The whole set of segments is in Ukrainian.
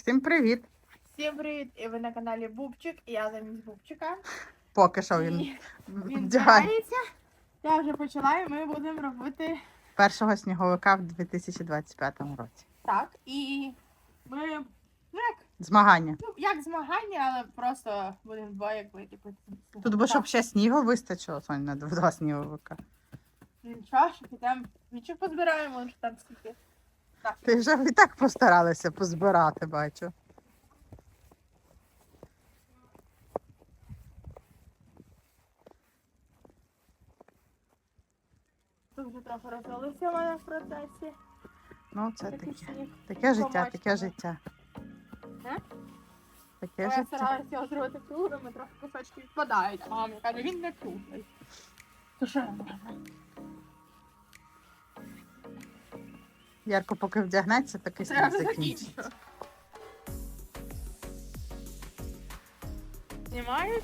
Всім привіт! Всім привіт! І ви на каналі Бубчик, і я замість Бубчика. Поки що він І він вдягає збирається. Я вже почала, і ми будемо робити першого сніговика в 2025 році. так. І ми ну як, Змагання. ну, як змагання, але просто будемо двоє бити. Тут бо щоб ще снігу вистачило, Сонь, на два сніговика. Нічого, що підемо. Нічого позбираємо, що там скільки. Ти вже і так постаралися позбирати, бачу. Тут вже трохи розвалився в мене в процесі. Ну, це таке. Таке життя, таке життя. Е? Таке Я життя. стараюся його зробити круглими, трохи кусочки відпадають. А мама каже, він не круглий. То що я можу? Ярко, поки вдягнеться, такий сніг закінчиться. Знімаєш?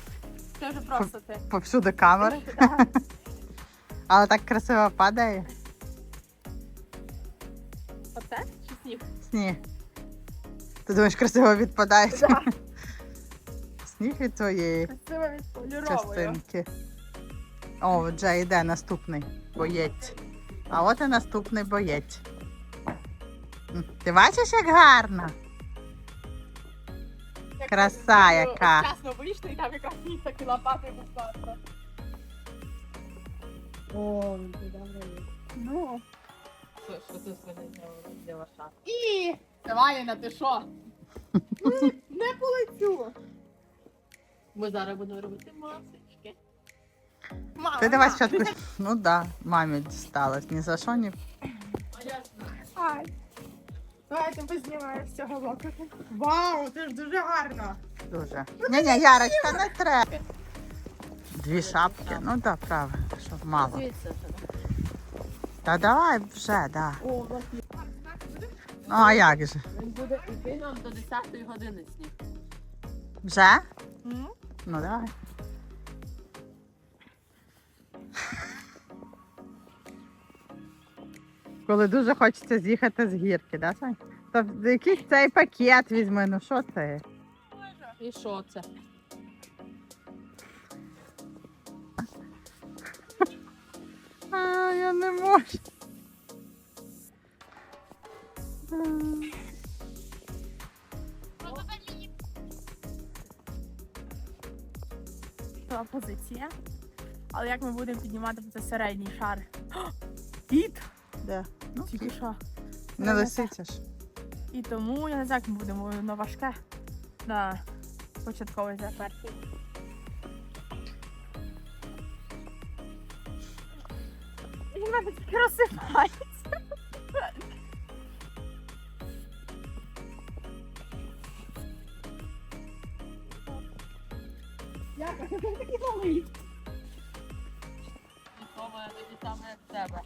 Це вже просто ти. Повсюди камери, але так красиво падає. Оце чи сніг? Сніг. Ти думаєш, красиво відпадає? Да. Сніг від твоєї Красиво відполіровую. частинки. О, вже йде наступний боєць. А от і наступний боєць. Ти бачиш, як гарно? Як Краса ви, яка. Вчасно вийшли, і там якраз сніг такі лопати просто. О. Ну. Що, що ти сьогодні зробила шаг? І Валіна, ти що? Не, полетю. Ми зараз будемо робити масочки. Мама, Ти давай спочатку. Ну так, да, мамі дісталось. Ні за що, ні. А я знаю. Ай. Давайте познімаю з цього боку. Вау, це ж дуже гарно. Дуже. Ні, ні, Ярочка, не треба. Дві шапки. Ну так, да, правильно, щоб мало. Та давай вже, да. О, є. Ну а як же? Він буде йти нам до 10 години сніг. Вже? Ну давай. Коли дуже хочеться з'їхати з гірки, да, Сань? То якийсь цей пакет візьми, ну що це? І що це? А, я не можу. Це позиція. Але як ми будемо піднімати це середній шар? Кіт! Де? Ну, Тільки що. не лисиця ж. І тому я не знаю, як ми будемо на важке на початковий заперті. Він в мене тільки розсипається. Це такий малий. І мене тоді саме з тебе?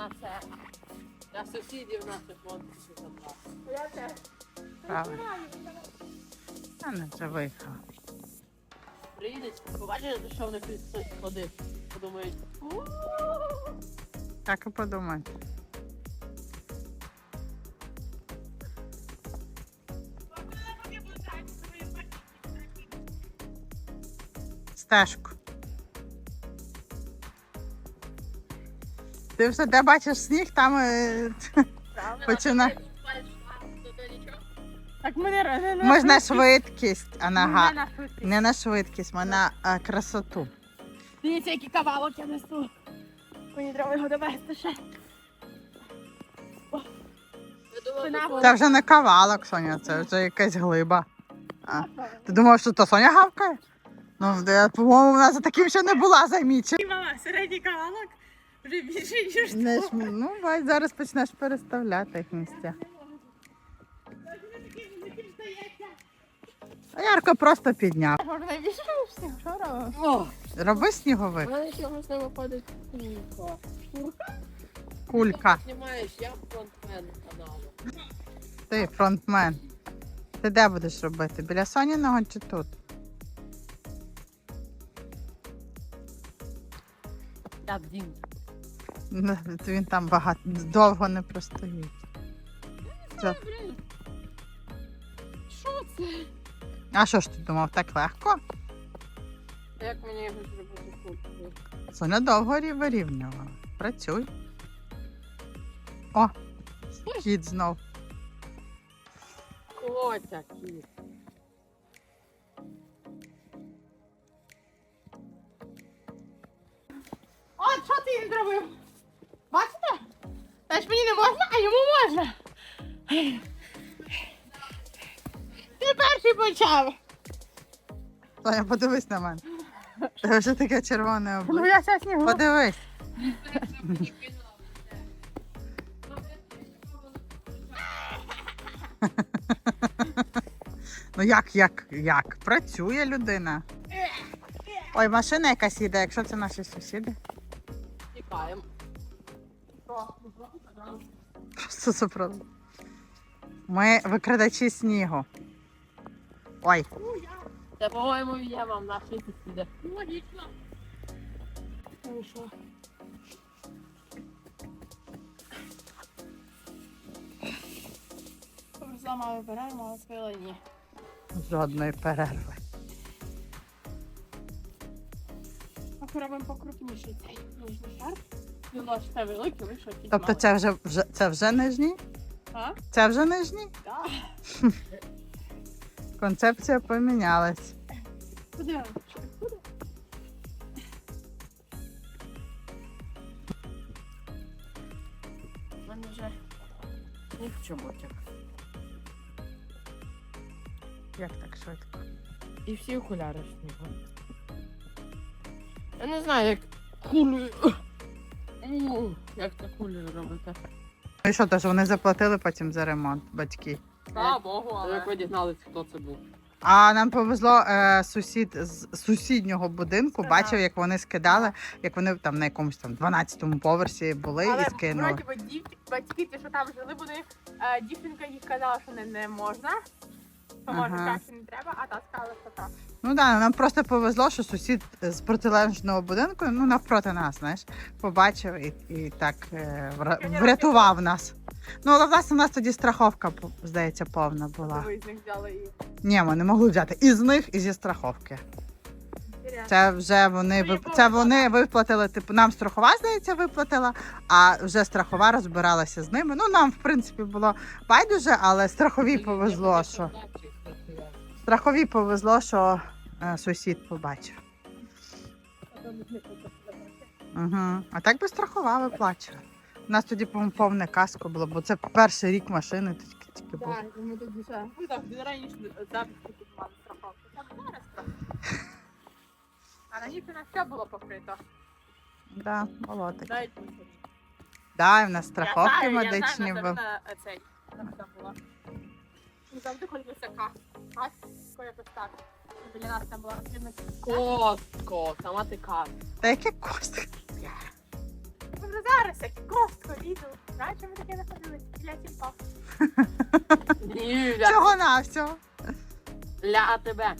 На це. Я сусідів наших монстрів забрав. Я теж. Правильно. А не вже виїхала. Побачиш, що вони ходить. Подумають, Так і подумай. Стежку. Ти все де бачиш сніг, там е, Починай. Так ми не, не, не можна швидкість. швидкість, а на га... не на швидкість. не на швидкість, на а, красоту. Дивіться, який кавалок я несу. Мені треба його довести ще. Це вже не кавалок, Соня, це вже якась глиба. А. Ти думав, що то Соня гавкає? Ну, де, по-моєму, вона за таким ще не була замічена. Мама, середній кавалок вже більше, ніж Не ж- ну, бач, зараз почнеш переставляти їх місця. А Ярко просто підняв. Може найбільше всіх, що робимо? О, Роби сніговик. мене чогось не виходить кулька. Кулька. Знімаєш, я фронтмен каналу. Ти фронтмен. Ти де будеш робити? Біля Соніного чи тут? Один. Ну, Він там багато довго не простоїть. Це- Що це? А що ж ти думав, так легко? Як мені його зробити тут? Соня довго рі- вирівнювала. Працюй. О, кіт знов. Котя, кіт. От що ти їм зробив? Бачите? Значить мені не можна, а йому можна. Ти перший почав. Соня, подивись на мене. Це вже таке червоне Ну я зараз снігу. Подивись. Ну як, як, як? Працює людина. Ой, машина якась їде, якщо це наші сусіди. Тікаємо. Просто супротив. Ми викрадачі снігу. Ой, Це, по-моєму, є вам наші сусіди. Логічно. Ну і що? Зламали вибираємо, а свили ні. жодної перерви. А робимо покрупніший цей ніжний шар. Ну, це великий, ви що якийсь Тобто це вже, вже це вже нижній? А? Це вже нижній? Да. Концепція помінялась. Подивимось, що буде. У мене вже ні в чоботях. Як так швидко? І всі окуляри снігу. Я не знаю, як кулею. У, Як це кулею робити? Ну і що, то ж вони заплатили потім за ремонт, батьки. Слава Богу, Але... Як ви дізналися, хто це був? А нам повезло, е, сусід з сусіднього будинку Ага. бачив, як вони скидали, як вони там на якомусь там 12-му поверсі були Але і скинули. вроді би дів... батьки, ті, що там жили, вони е, дівчинка їй казала, що не, не можна. Може Ага. так, не треба, а та сказала, що так. Ну да, нам просто повезло, що сусід з протилежного будинку, ну навпроти нас, знаєш, побачив і, і так е, вра- врятував нас. Ну, але власне у нас тоді страховка, по- здається, повна була. Ви з них взяли і... Ні, ми не могли взяти і з них, і зі страховки. Це вже вони Ну, це вони виплатили. Типу, нам страхова, здається, виплатила, а вже страхова розбиралася з ними. Ну нам, в принципі, було байдуже, але страховій повезло, що страховій повезло, що е, сусід побачив. Угу. А так би страхова виплачувала. У нас тоді, по-моєму, повне каско було, бо це перший рік машини тільки, тільки був. Так, ми тоді ще. Ну так, раніше запис купували страховку. Там зараз страховка. А раніше у нас все було покрито. Да, було таке. Навіть не собі. Да, і в нас Я страховки знаю, я медичні знаю, були. на на цей. на це була. Ну, завжди ходилося кас. Касько якось так. Біля нас там була розкидна Костко, сама ти кар. Та яке костки? Ну, вже зараз як костко ліду. Раніше ми таке не ходили, біля тімпа. Всього на всього. ля тебе.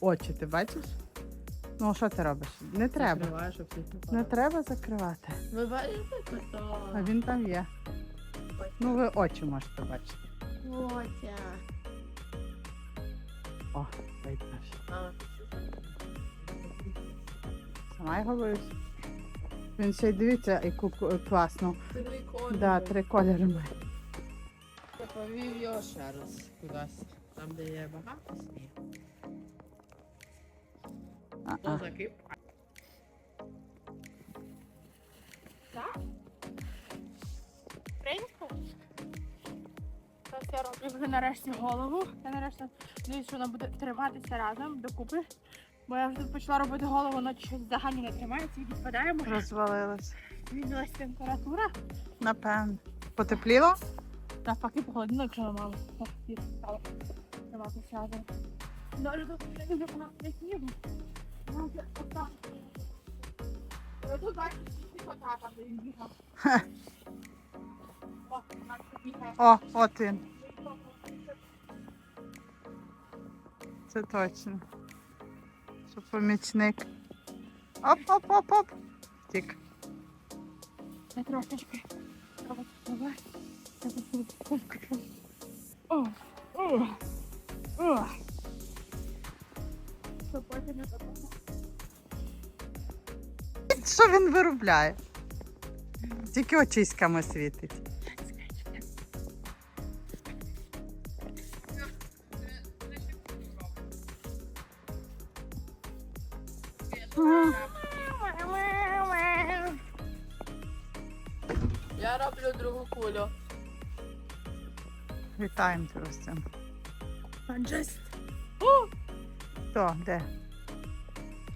Очі ти бачиш? Ну, що ти робиш? Не треба. Закриваєш, щоб всіх не Не треба закривати. Ви бачите А він там є. Ну, ви очі можете бачити. Котя. О, ж. Сама його боюсь. Він ще й дивіться, яку ку- класну. Три кольори. Да, три кольори має. Я повів його ще раз кудись. Там, де є багато снігу. А-а. Закип. Українську? Я роблю вже нарешті голову. Я нарешті надіюсь, що вона буде триматися разом докупи. Бо я вже тут почала робити голову, ночі щось взагалі не тримається і відпадає. Може, Розвалилась. змінилась температура. Напевно. Потепліло? Навпаки, похолодно, якщо мама стала триматися разом. Не дуже багато снігу. Вона. О, от він. Це точно. Що помічник. Оп-оп-оп-оп. Тік. Трошечки. О, о, о. Що він виробляє? Тільки очиськами світить. Я роблю другу кулю. Вітаємо тебе з цим. Just. Хто? Де?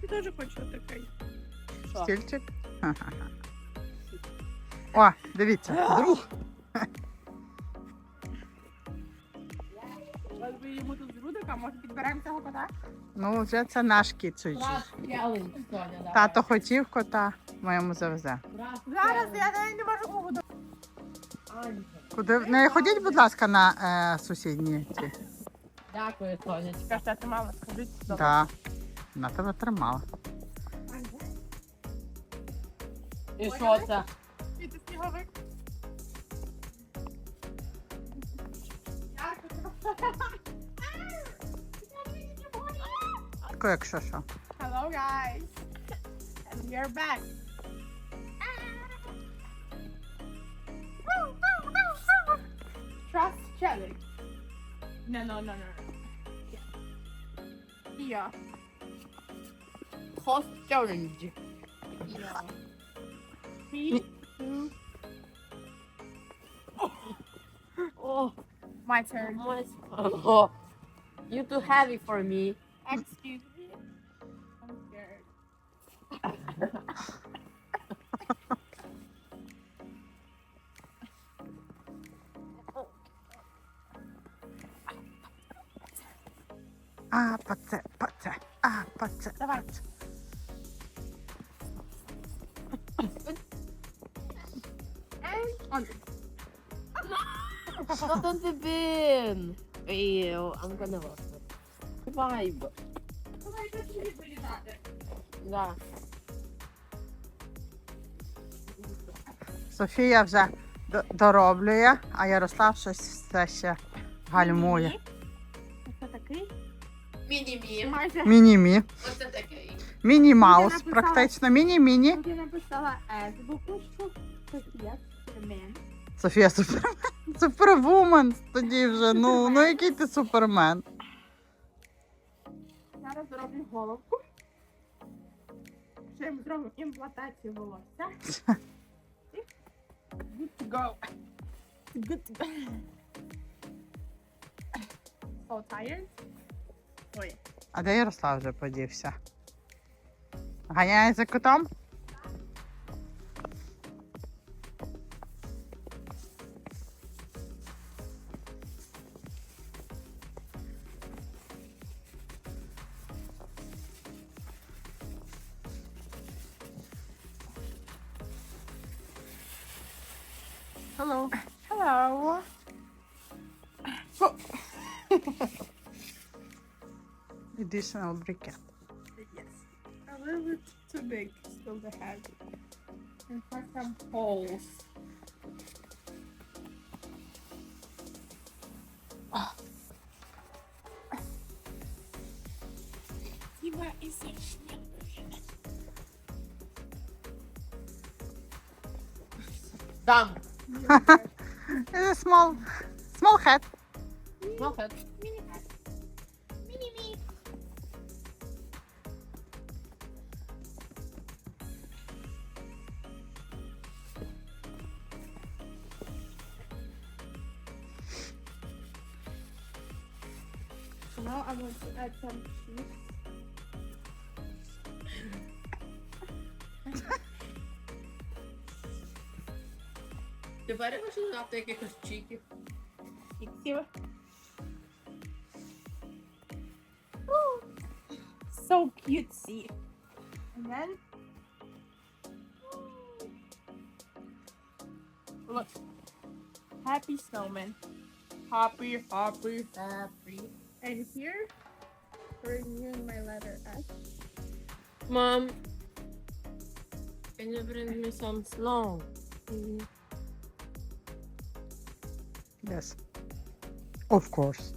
Я теж хочу такий. Стільчик? Ха-ха-ха. О, дивіться, друг. Ну, вже це наш Соня, давай. Тато хотів кота, ми йому завезе. Зараз я не можу Куди? Не ходіть, будь ласка, на е, сусідні ці. Дякую, Сонечка. Ти мама, скажіть. Да. Вона тебе тримала. І що це? І ти сніговик. quick, Shasha. Hello guys! And we are back! Trust challenge. No, no, no, no. Yeah. Trust challenge. Yeah. Three, two. Oh, my turn. Oh, you too heavy for me. Excuse А, паце, паце, а, паце. Давай. Not on the bin. Ew, I'm gonna look it. Вилітати. Да. Софія вже д- дороблює, а Ярослав щось все ще гальмує. Це такий? Міні-мі. Майже. Міні-мі. Оце такий. Міні-маус, написала- практично. Міні-міні. Тут я написала С Софія Супермен. Софія супермен. Супервумен тоді вже. Ну, ну який ти супермен. Зараз зроблю головку. Ще зроблю імплантацію волосся. Good to go. Good to go. So tired. Ой. А де Ярослав вже подівся? Ганяє за котом? additional briquette. Yes, a little bit too big, still the head. And for some holes. Oh. What is it? Done. it's a small, small head. Small head. Now I want to add some cheese. Divided was cheese off there because cheeky. Cheeky. So cutesy. And then look. Happy snowman. Happy, happy, happy. And here we're using my letter S. Mom, can you bring me some snow? Yes. Of course.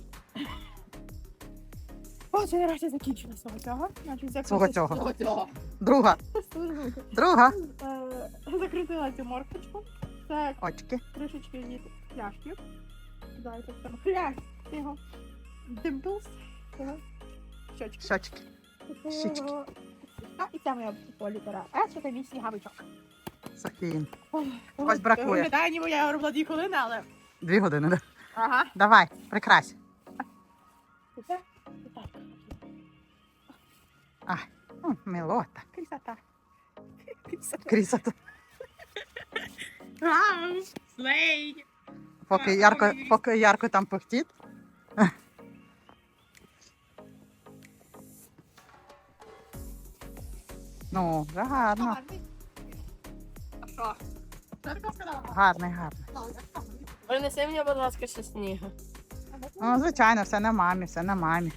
О, це нарешті закінчила свого цього. Значить, Свого закрутила- цього. Друга. Друга. е, Закрутила цю морквочку. Це Очки. кришечки від пляшки. Дайте там хрясь його. Його щочки. Щочки. Щічки. А, і це моя політера. А, це мій сніговичок. Софіїн. Ой, Ось бракує. Виглядає, ніби я робила дві хвилини, але... Дві години, да? Ага. Давай, прикрась. І це, і так. М, Милота. Красота. Красота. Крісота. Слей. Поки ярко, поки ярко там пихтить. Ну, вже гарно. Гарний. Гарний. Принеси мені, будь ласка, ще снігу. Ну, звичайно, все на мамі, все на мамі.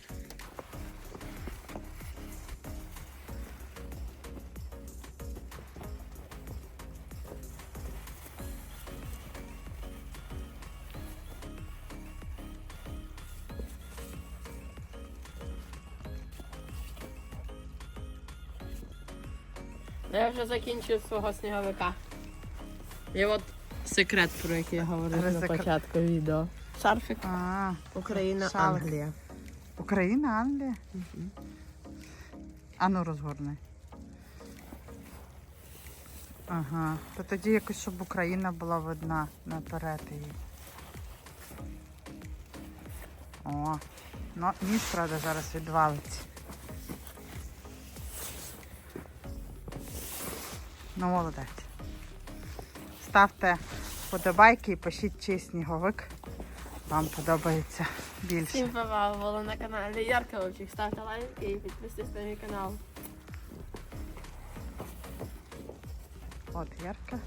Закінчив свого сніговика. І от секрет, про який я говорив на Секрет. початку відео. Шарфик. А, Україна, Шалик. Англія. Україна, Англія. А ну розгорни. Ага. То тоді якось, щоб Україна була видна наперед її. О. Ну, ніж, правда, зараз відвалиться. Ну, молодець. Ставте вподобайки і пишіть, чий сніговик вам подобається більше. Всім папа, було на каналі Ярка Вовчик. Ставте лайки і підписуйтесь на мій канал. От Ярка.